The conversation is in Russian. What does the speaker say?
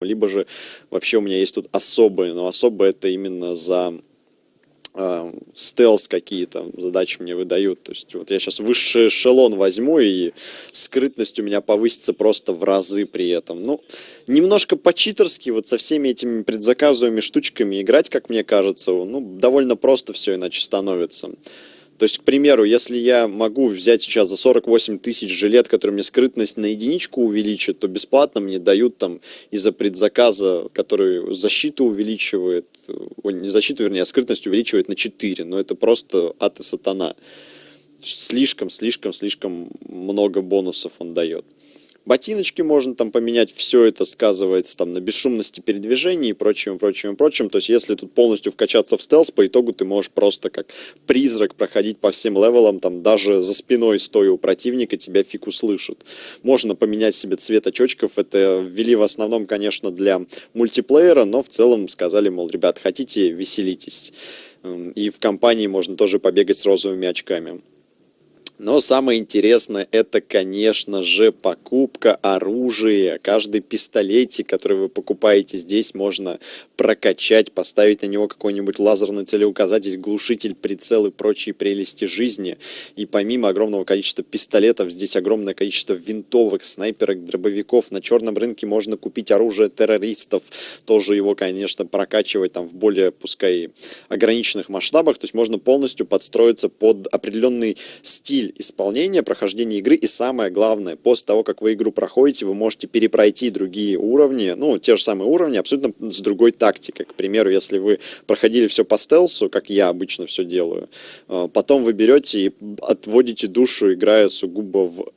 либо же вообще у меня есть тут особые, но особые это именно за э, стелс какие-то задачи мне выдают. То есть вот я сейчас высший эшелон возьму, и скрытность у меня повысится просто в разы при этом. Ну, немножко по-читерски вот со всеми этими предзаказываемыми штучками играть, как мне кажется, ну, довольно просто все иначе становится. То есть, к примеру, если я могу взять сейчас за 48 тысяч жилет, который мне скрытность на единичку увеличит, то бесплатно мне дают там из-за предзаказа, который защиту увеличивает, не защиту, вернее, а скрытность увеличивает на 4, но это просто ад и сатана. Слишком, слишком, слишком много бонусов он дает. Ботиночки можно там поменять, все это сказывается там на бесшумности передвижения и прочим, прочим, прочим. То есть, если тут полностью вкачаться в стелс, по итогу ты можешь просто как призрак проходить по всем левелам, там даже за спиной стоя у противника тебя фиг услышит. Можно поменять себе цвет очочков, это ввели в основном, конечно, для мультиплеера, но в целом сказали, мол, ребят, хотите, веселитесь. И в компании можно тоже побегать с розовыми очками. Но самое интересное это, конечно же, покупка оружия. Каждый пистолетик, который вы покупаете здесь, можно прокачать, поставить на него какой-нибудь лазерный целеуказатель, глушитель, прицел и прочие прелести жизни. И помимо огромного количества пистолетов, здесь огромное количество винтовок, снайперок, дробовиков. На черном рынке можно купить оружие террористов. Тоже его, конечно, прокачивать там в более, пускай, ограниченных масштабах. То есть можно полностью подстроиться под определенный стиль стиль исполнения, прохождения игры. И самое главное, после того, как вы игру проходите, вы можете перепройти другие уровни, ну, те же самые уровни, абсолютно с другой тактикой. К примеру, если вы проходили все по стелсу, как я обычно все делаю, э, потом вы берете и отводите душу, играя сугубо в